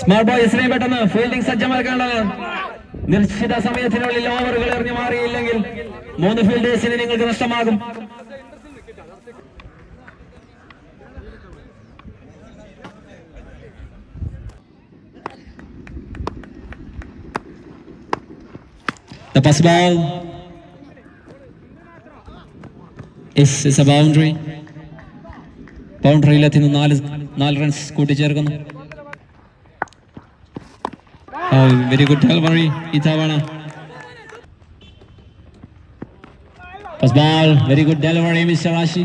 Smart boy എത്രയും പെട്ടെന്ന് fielding സജ്ജമാക്കേണ്ടത് നിശ്ചിത സമയത്തിനുള്ളിൽ ഓവറുകൾ എറിഞ്ഞു മാറിയില്ലെങ്കിൽ മൂന്ന് ഫീൽഡേഴ്സിന് നിങ്ങൾക്ക് നഷ്ടമാകും. The pass ball. Is, is a boundary. ബൗണ്ടറിയിലെത്തുന്നു നാല് നാല് റൺസ് കൂട്ടിച്ചേർക്കുന്നു. വെരി ഗുഡ് ഡെലിവറി ഇത്തവണ first ball very good delivery mister Ashi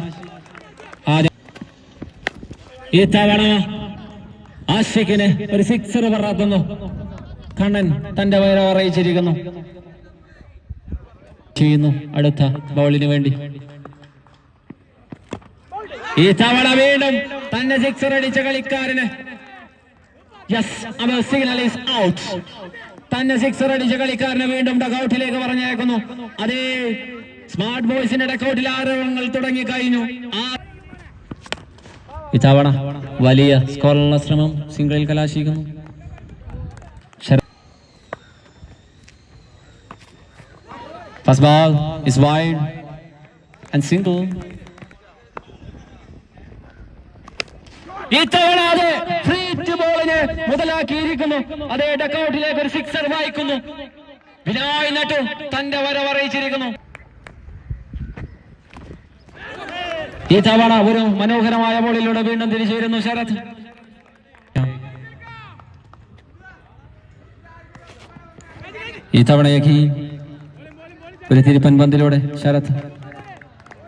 ആദ്യം ഇത്തവണ ആഷിഖിന് ഒരു സിക്സർ പറത്തുന്നു കണ്ണൻ തന്റെ വയറ് അറിയിച്ചിരിക്കുന്നു ചെയ്യുന്നു അടുത്ത ബൗളിന് വേണ്ടി. ഈ തവണ വീണ്ടും തന്നെ സിക്സർ അടിച്ച കളിക്കാരന് സിഗ്നൽ ഈസ് ഔട്ട് തന്നെ സിക്സർ അടിച്ച കളിക്കാരനെ വീണ്ടും ഡക്കൗട്ടിലേക്ക് പറഞ്ഞേക്കുന്നു അതേ സ്മാർട്ട് ബോയ്സിന്റെ ഡക്കൗട്ടിൽ ആരോപണങ്ങൾ തുടങ്ങി കഴിഞ്ഞു ഇത്തവണ വലിയ സ്കോറിനുള്ള ശ്രമം സിംഗിളിൽ കലാശിക്കുന്നു. First ball is wide and and ഇത്തവണ ഫ്രീറ്റ് ബോളിന് മുതലാക്കിയിരിക്കുന്നു. അതേ ഡക്കൗട്ടിലേക്ക് ഒരു സിക്സർ വായിക്കുന്നു. വിനായ് നട്ടു തന്റെ വരവറിയിച്ചിരിക്കുന്നു ഈ തവണ ഒരു മനോഹരമായ ബോളിലൂടെ വീണ്ടും തിരിച്ചു വരുന്നു ശരത്. ഈ തവണയൊക്കെ ഒരു തിരുപ്പൻ പന്തിലൂടെ ശരത്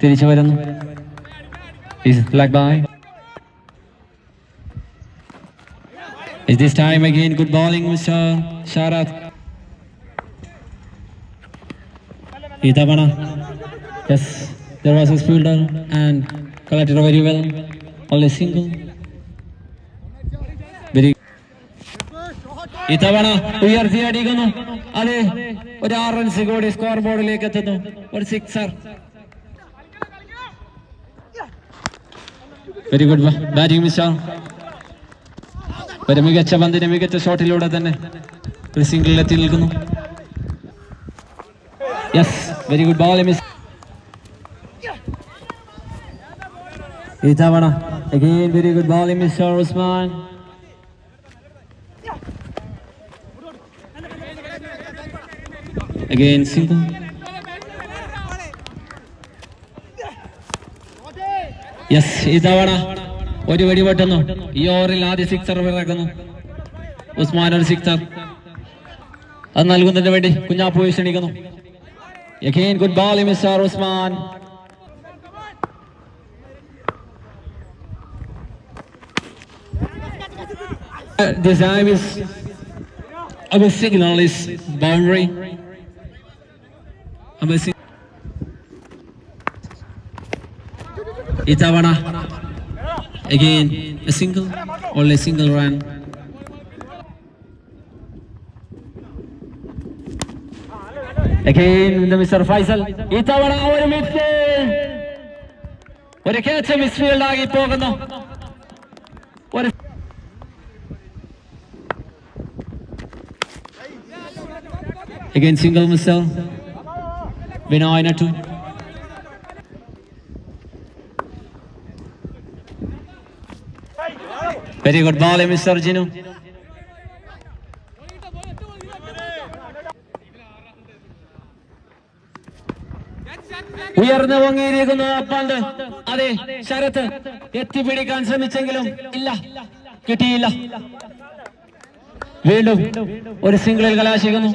തിരിച്ചു വരുന്നു bye Is this time again good bowling, Mr. Sharat? Itabana. Yes, there was a fielder and collected very well. Only single. Very ഇത്തവണ ഉയർത്തിയടിക്കുന്നു അതെ ഒരു ആറ് റൺസ് കൂടി സ്കോർ ബോർഡിലേക്ക് എത്തുന്നു ഒരു sixer very good batting mister ഒരു മികച്ച പന്തിന് മികച്ച ഷോട്ടിലൂടെ തന്നെ ഒരു സിംഗിളിൽ എത്തി നിൽക്കുന്നു. Yes very good ball miss ഈ തവണ again very good ball mister Usman again single yes ഈ തവണ ഒരു വെടി വെട്ടുന്നു ഈ ഓവറിൽ ആദ്യ സിക്സർ ഇറക്കുന്നു ഉസ്മാൻ ഒരു സിക്സർ അത് നൽകുന്നതിന് വേണ്ടി കുഞ്ഞാപ്പു ക്ഷണിക്കുന്നു good ball, Mr. Usman. Uh, This time is our signal is boundary. Our sig- ഇത്തവണ Again, a single, only a single run. Again, the Mr. Faisal. ഇത്തവണ ഒരു a catch, ക്യാച്ച് മിസ്ഫീൽഡ് ആകി പോകുന്നു ഒരു Again, single missile. Binoy two. Very good. Ball, Mr. Jinu. ഉയർന്നു പൊങ്ങിയിരിക്കുന്നു പന്ത് അതെ ശരത്ത് എത്തിപ്പിടിക്കാൻ ശ്രമിച്ചെങ്കിലും ഇല്ല. കിട്ടിയില്ല. വീണ്ടും ഒരു സിംഗിളിൽ കലാശിക്കുന്നു.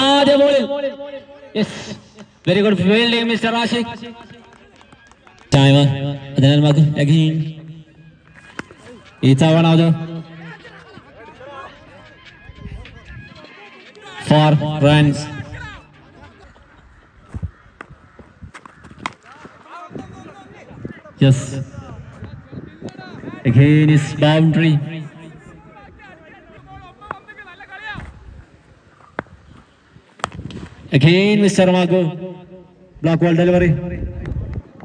ആദ്യ ബോളിൽ very good fielding mister Ashiq Timer. And then Magu again. It's our another. Four runs. Yes. Again is boundary. Again, Mr. Mago. Block wall delivery.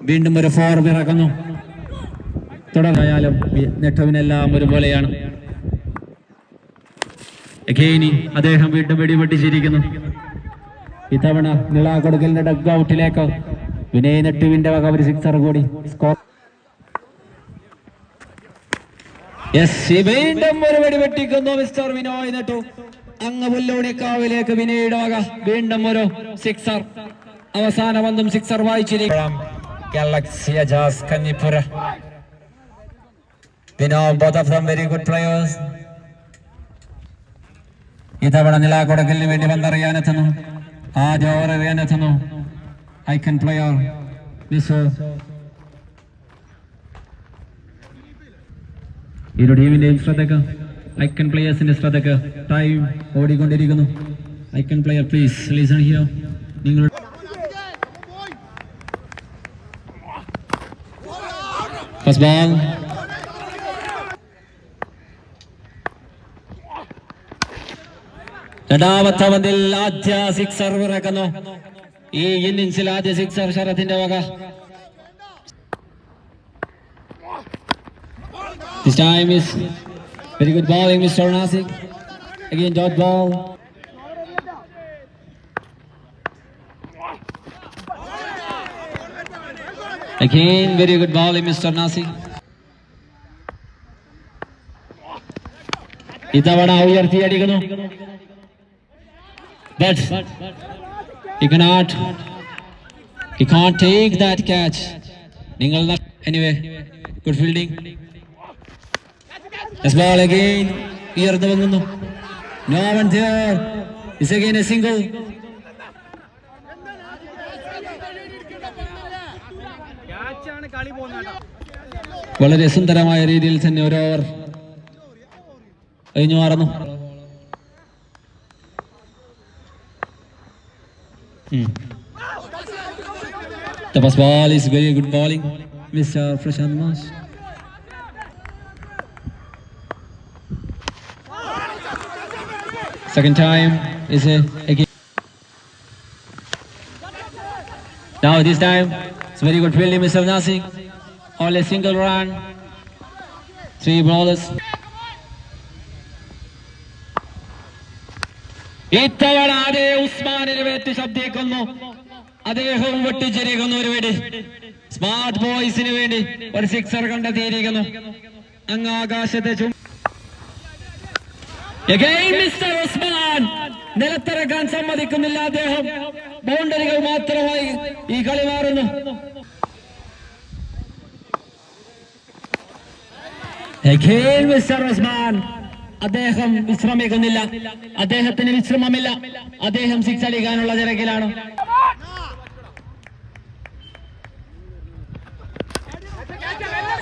വീണ്ടും ഒരു ഫോർ ഇറക്കുന്നു തുടർന്നായാലും നെട്ടവിനെല്ലാം ഒരുപോലെയാണ്. ഗെയിനി അദ്ദേഹം വീണ്ടും വെടിപൊട്ടിച്ചിരിക്കുന്നു. ഇത്തവണ നിളാകൊടുക്കലിന്റെ ഡഗ് ഔട്ടിലേക്ക് വിനയ് നെട്ടുവിന്റെ വക ഒരു സിക്സർ കൂടി. സ്കോർ വീണ്ടും ഒരു വെടി വെട്ടിക്കുന്നു മിസ്റ്റർ വിനോയ് നെട്ടു. അങ്ങ് പുല്ലോണിക്കാവിലേക്ക് വിനയുടെ വക. വീണ്ടും ഒരു സിക്സർ അവസാന sixer വായിച്ചിരിക്കണം Galaxy Ajaz We know both of them very good players. ഇതവണ നിലാകൊടക്കലിന് വേണ്ടി വന്നറിയാനെത്തുന്നു. ആദ്യ ഓവർ എറിയാനെത്തുന്നു ഐക്കൺ പ്ലെയർ മിസ് ഇരു ടീമിന്റെയും ശ്രദ്ധക്ക്. ഐക്കൺ പ്ലേയേഴ്സിന്റെ ശ്രദ്ധക്ക്. Time ഓടിക്കൊണ്ടിരിക്കുന്നു. Icon player please listen here first ball രണ്ടാമത്തെ പന്തിൽ ആദ്യ സിക്സർ പിറക്കുന്നു ഈ ഇന്നിംഗ്സിൽ ആദ്യ സിക്സർ ശരത്തിന്റെ വക This time is very good bowling, Mr. Nasik. Again, dot ball. Again, very good bowling, Mr. Nasik. ഇത്തവണ ഉയർത്തി അടിക്കുന്നു But he cannot, he can't take that catch. നിങ്ങൾ anyway, good fielding. Yes, ball again. ഉയർന്നു വന്നു No one there. It's again a single. വളരെ സുന്ദരമായ രീതിയിൽ തന്നെ ഒരു ഓവർ കഴിഞ്ഞു മാറുന്നു Hmm. The first ball is very good bowling, Mr. Prashant Mas. Second time is a again. Now this time it's very good fielding, Mr. Nasik. Only single run. Three brothers. ഇത്തവണ അതേ ഉസ്മാനിന് weight ശബ്ദിക്കുന്നു അദ്ദേഹവും വെട്ടിച്ചിരിക്കുന്നു ഒരു വേണ്ടി smart ബോയ്സിന് വേണ്ടി ഒരു sixer കണ്ടെത്തിയിരിക്കുന്നു അങ്ങ് ആകാശത്തെ ചും Mr. ഉസ്മാൻ നിലത്തിറക്കാൻ സമ്മതിക്കുന്നില്ല അദ്ദേഹം. ബൗണ്ടറികൾ മാത്രമായി ഈ കളി മാറുന്നു. അദ്ദേഹം വിശ്രമിക്കുന്നില്ല. അദ്ദേഹത്തിന് വിശ്രമമില്ല. അദ്ദേഹം സിക്സ് അടിക്കാനുള്ള തിരക്കിലാണ്.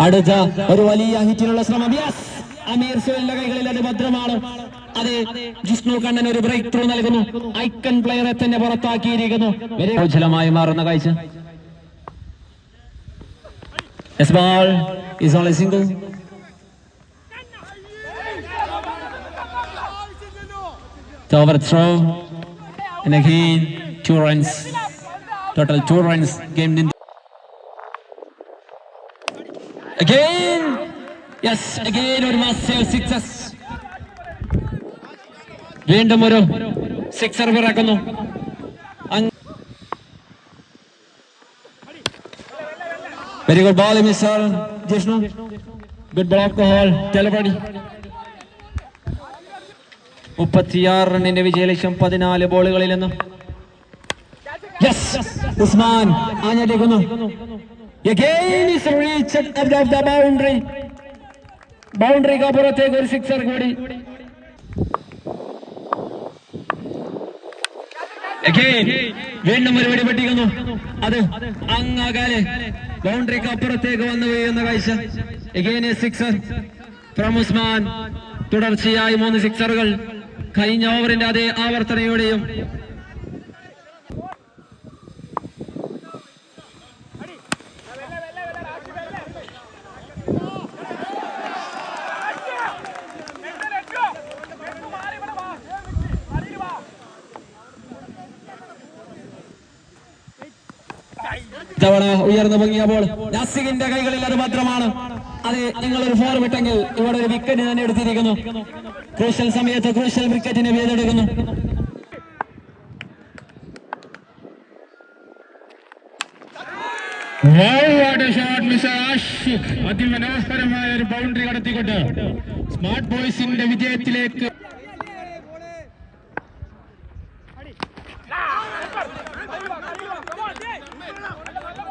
അടുത്ത ഒരു വലിയ ഹിറ്റിനുള്ള ശ്രമം. യെസ് അമീർ സുഹലിന്റെ കൈകളിൽ അത് ഭദ്രമാണ്. അതെ ജിഷ്ണു കണ്ണൻ ഒരു ബ്രേക്ക് ത്രൂ നൽകുന്നു. ഐക്കൺ പ്ലെയറെ തന്നെ പുറത്താക്കിയിരിക്കുന്നു. ഉജ്ജലമായി മാറുന്ന കാഴ്ച. സിംഗിൾ! Yes, അഗൈൻ ഒരു massive സിക്സസ് വീണ്ടും ഒരു sixer പിറക്കുന്നു very good ball mister Jishnu good block hole ടെലപടി മുപ്പത്തിയാറ് റണ്ണിന്റെ വിജയലക്ഷ്യം പതിനാല് ബോളുകളിൽ നിന്ന്. ഉസ്മാൻ ആഞ്ഞടിക്കുന്നു. ബൗണ്ടറിക്ക് അപ്പുറത്തേക്ക് ഒരു സിക്സർ കൂടി. വീണ്ടും ഒരു വെടിപെട്ടിക്കുന്നു അത് അങ്ങാകാലെ. ബൗണ്ടറിക്ക് അപ്പുറത്തേക്ക് വന്നു വീഴുന്ന കാഴ്ച. എഗെയിൻ സിക്സർ ഫ്രം ഉസ്മാൻ തുടർച്ചയായി മൂന്ന് സിക്സറുകൾ കഴിഞ്ഞ ഓവറിന്റെ അതേ ആവർത്തനയോടെയും തവണ ഉയർന്നു പൊങ്ങിയ ബോൾ നാസിഖിന്റെ കൈകളിൽ അത് ഭദ്രമാണ് അത് നിങ്ങൾ ഒരു ഫോർ വിട്ടെങ്കിൽ ഇവിടെ ഒരു വിക്കറ്റ് തന്നെ എടുത്തിരിക്കുന്നു. ക്രൂഷ്യൽ സമയത്ത് ക്രൂഷ്യൽ വിക്കറ്റിനെ വീതെടുക്കുന്നു അതിമനോഹരമായ ഒരു ബൗണ്ടറി കടത്തിക്കൊണ്ട്. സ്മാർട്ട് ബോയ്സിന്റെ വിജയത്തിലേക്ക്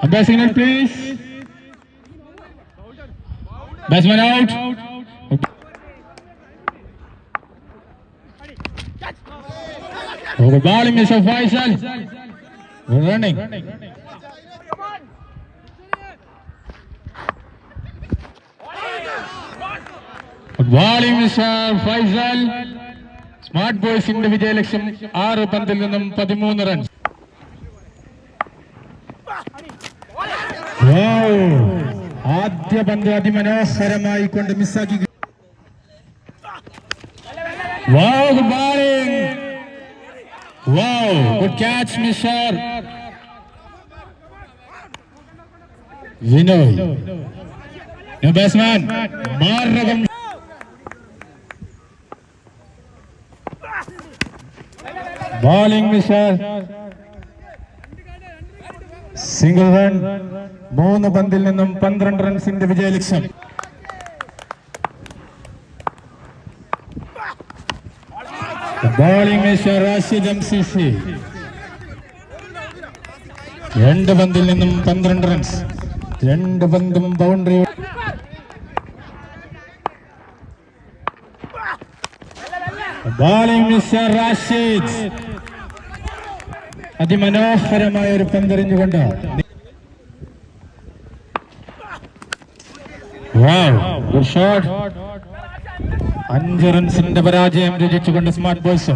Signal, please. Batsman out. Over bowling, Mr. Faisal. Running. Bowling, Mr. Faisal. Smart ബോയ്സിന്റെ വിജയലക്ഷ്യം ആറ് പന്തിൽ നിന്നും പതിമൂന്ന് റൺസ് ആദ്യ പന്ത് അതിമനോഹരമായി കൊണ്ട് മിസ്സാക്കി Wow, good bowling. Wow, good catch, Mr. Vinoy. New batsman, Maragam. Bowling, Mr. Single run മൂന്ന് പന്തിൽ നിന്നും പന്ത്രണ്ട് റൺസിന്റെ വിജയലക്ഷ്യം. ബോളിംഗ് റാഷിദ് രണ്ട് പന്തിൽ നിന്നും പന്ത്രണ്ട് റൺസ് രണ്ട് പന്തും ബൗണ്ടറി ബോളിംഗ് മിസ്റ്റർ റാഷിദ് അതിമനോഹരമായ ഒരു പന്തെറിഞ്ഞുകൊണ്ട്. അഞ്ച് റൺസിന്റെ പരാജയം രചിച്ചുകൊണ്ട് സ്മാർട്ട് ബോയ്സ്